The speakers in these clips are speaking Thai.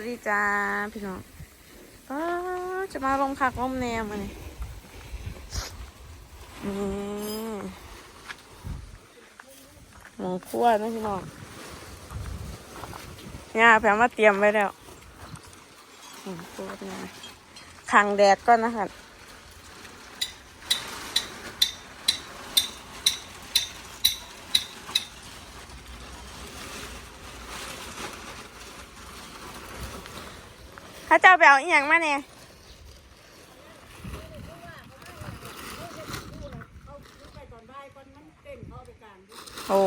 วัสดีจ้าพี่น้องอจะมาลงคักลมแนมมาเนี่ยนี่หมองคั่วนะพี่น้องเนี่ยแผลมาเตรียมไว้แล้วหมองคั่วเนี่ยขังแดดก่อนนะคะ ถ้าเจ้าไปเอาอีหยังมาเนี่ยโอ้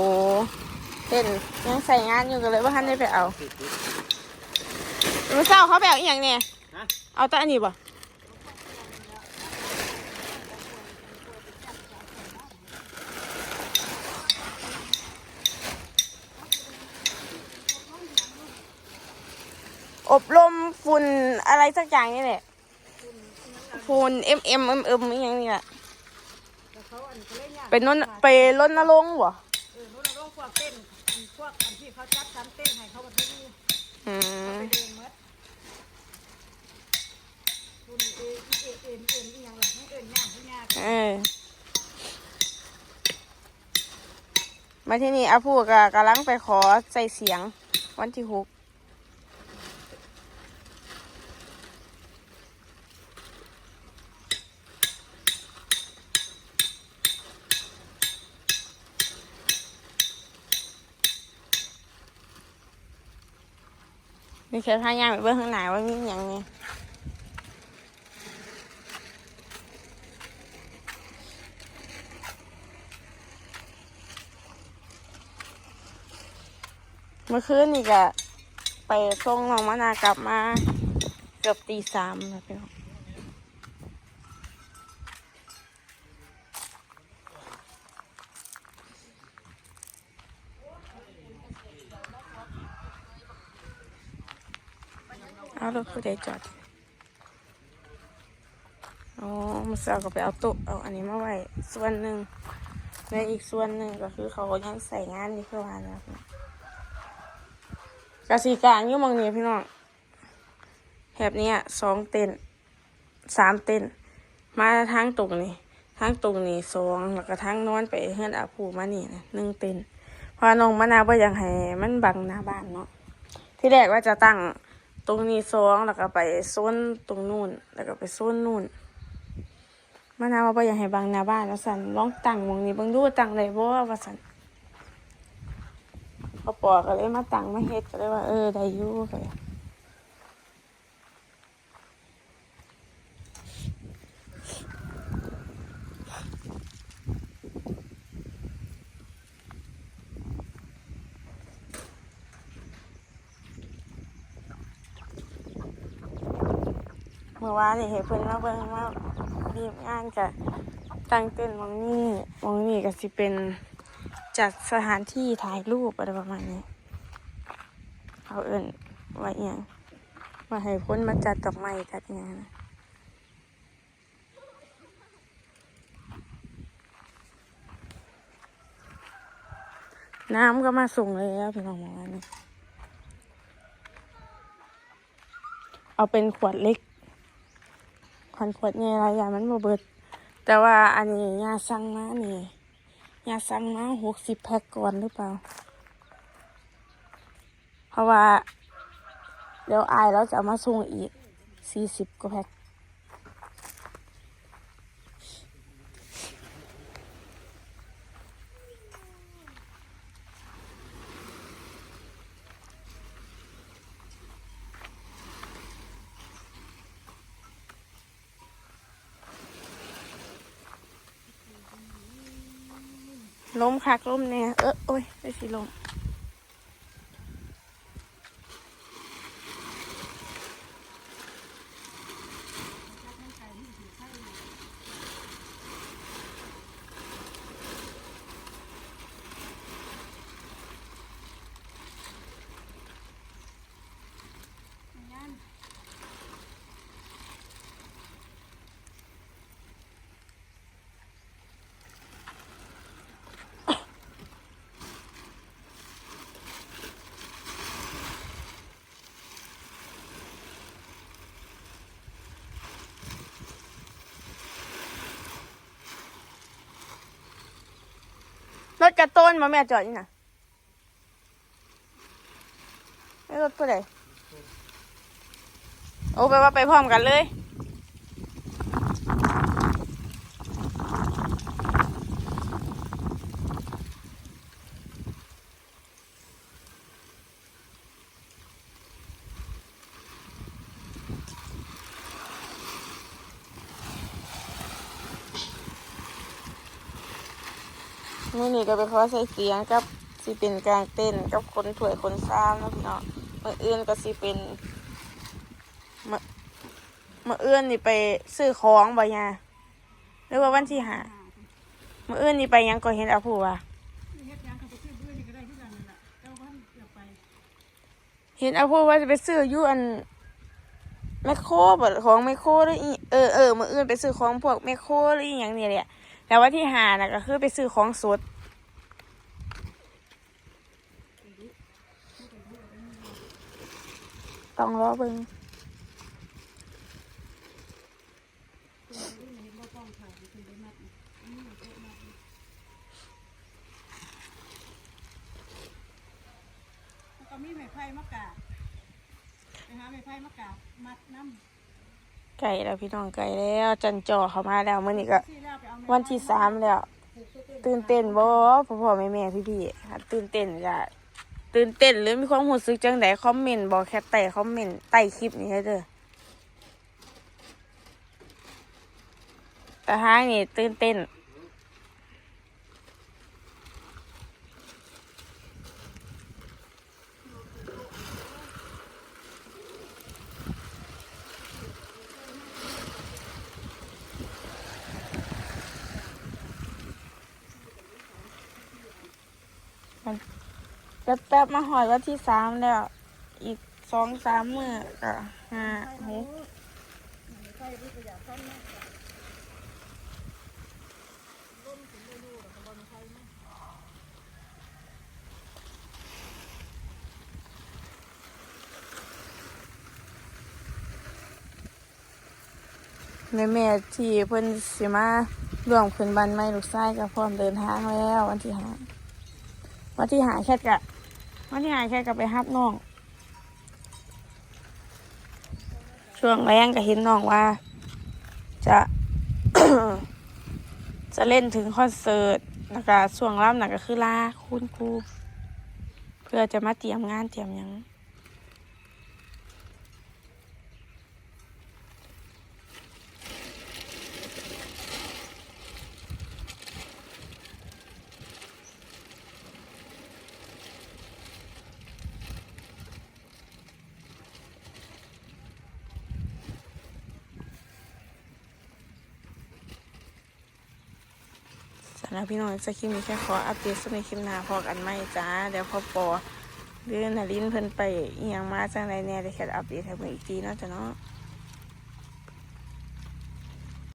เห็นยังใส่งานอยู่กันเลยว่าท่านได้ไปเอาเมื่อเช้าเขาไปเอาอีกอย่างเนี่ยฮะเอาแต่อันนี้บ่อบรม ฝุ่นอะไรสักอย่างนี่แหละฝุ่นเอ็มเอ็มเอ็มเอ็มอย่างนี้แหละเป็นนนไปรณรงค์บ่เออนู้นเราต้องพวกเต้นพวกอันที่เขาจัดชั้นเต้นให้เขาแบบนี้อืมไปเดินมัดคุณเอเอเอ็นเอ็นอีหยังหลังให้เอ็นย่างให้ยากเออมาที่นี่อาพูก็กำลังไปขอใส่เสียงวันที่หก มีแค่พายามไปเบื้องข้างหน้าว่ามีอย่างไงเมื่อคืนนี่ก็ไปส่งน้องมานากลับมา เกือบตีสามแล้วพี่น้อง รถผู้ใดจอดอ๋อมาเสาก็ไปเอาโต๊ะเอาอันนี้มาไว้ส่วนหนึ่งในอีกส่วนหนึ่งก็คือเขาก็ยังใส่งานนี่คือว่าแล้วพี่น้องกสิกลางอยู่มองนี้พี่น้องแถบนี้สองเต็นสามเต็นมาทางตรงนี้ทางตรงนี้สองแล้วก็ทางนอนไปเฮือนอาภูมานี่นะหนึ่งเต็นพราน้องมะนาวว่าอยากให้มันบังหน้าบ้านเนาะที่แรกว่าจะตั้ง ตรงนี้สองแล้วก็ไปโซนตรงนู่น แล้วก็ไปโซนนู่นมะนาวว่าไปอยากให้บางหน้าบ้านแล้วสันลองตั้งมองนี้บางดูตั้งได้บ่ว่าสันพอปอก็เลยมาตังมาเฮ็ดก็เลยว่าเออได้อยู่ก็เลย เมื่อวานนี่เห็นเพิ่นมาเบิ่งว่ารีงานกะตั้งเต้นท์หมองนี้หมองนี้ก็สิเป็นจัดสถานที่ถ่ายรูปอะไรประมาณนี้เขาเอื่นว่าอย่างมาให้พ้นมาจัดดอกไม้จัดอย่างนะน้ำก็มาส่งเลยแล้วพี่น้องบอวานี่เอาเป็นขวดเล็ก ขวดขวดใหญ่รายอย่างมันบ่เบิด แต่ว่าอันนี้ยาสั่งมานี่ยาสั่งมาหกสิบแพ็คก่อนหรือเปล่า เพราะว่า เดี๋ยวอายแล้วจะเอามาส่งอีกสี่สิบกว่าแพ็ค ล้มคักล้มเนี่ยเออโอ้ยได้สิลม รถกระต้นมาแม่จอดนี่นะไม่รถผู้ใดโอ้ไปว่าไปพร้อมกันเลย มื่อนี้ก็ไปขอใส่เสียงกับสิเป็นกลางเต้นกับคนถวยคนซ้ำนะพี่น้องมื่ออื่นก็สิเป็นมื่อมื่ออื่นนี่ไปซื้อของบ่ยาหรือว่าวันที่หามื่ออื่นนี่ไปยังก็เห็นอาผู้ว่าเฮ็ดหยังเขาไปซื้อด้วยนี่ก็ได้ที่กันนั่นล่ะเห็นอาผู้ว่าจะไปซื้ออยู่อันแมคโครบ่ของแมคโครหรืออีเออเออมื่ออื่นไปซื้อของพวกแมคโครหรืออีหยังนี่แหละ แต่ว่าที่หาน่ะก็คือไปซื้อของสดต้องรอเบิ่งก็มีไม้ไผ่มะกาดไปหาไม้ไผ่มะกาดมัดน้ำ ไก่แล้วพี่น้องไก่แล้ว จันจอเข้ามาแล้วมื้อนี้ก็ำที่แล้วไปเอาไม้วันที่สามแล้ว ตื่นเต้นบ่พ่อพ่อแม่แม่พี่พี่ๆหากตื่นเต้นก็ตื่นเต้นหรือมีความรู้สึกจังไดคอมเมนต์บอกแค่ใต้คอมเมนต์ใต้คลิปนี้ให้เด้อแต่ห้างนี่ตื่นเต้น แป๊บมาหอยวันที่สามแล้ว อีกสองสามมือก็ห้าหกแม่แม่ที่เพิ่นสิมาร่วมขึ้นบันไม้ลูกชายก็พร้อมเดินทางแล้ววันที่ห้า วันที่หาแค่กะวันที่หาแค่กะไปฮับน้อง ช่วงแรงก็เห็นน้องว่า จะ จะเล่นถึงคอนเสิร์ตแล้วก็ช่วงรับหนักก็คือลาคุณครูเพื่อจะมาเตรียมงานเตรียมยัง สำหรับพี่น้องจะคลิปนี้แค่ขออัปเดตสำหรับคลิปหน้าพอกันไหมจ้า เดี๋ยวพอปอหรือนารินเพิ่นไปเอียงมาจังไรแน่เด้แค่อัปเดตให้เพิ่นอีกทีเนาะจ้ะเนาะ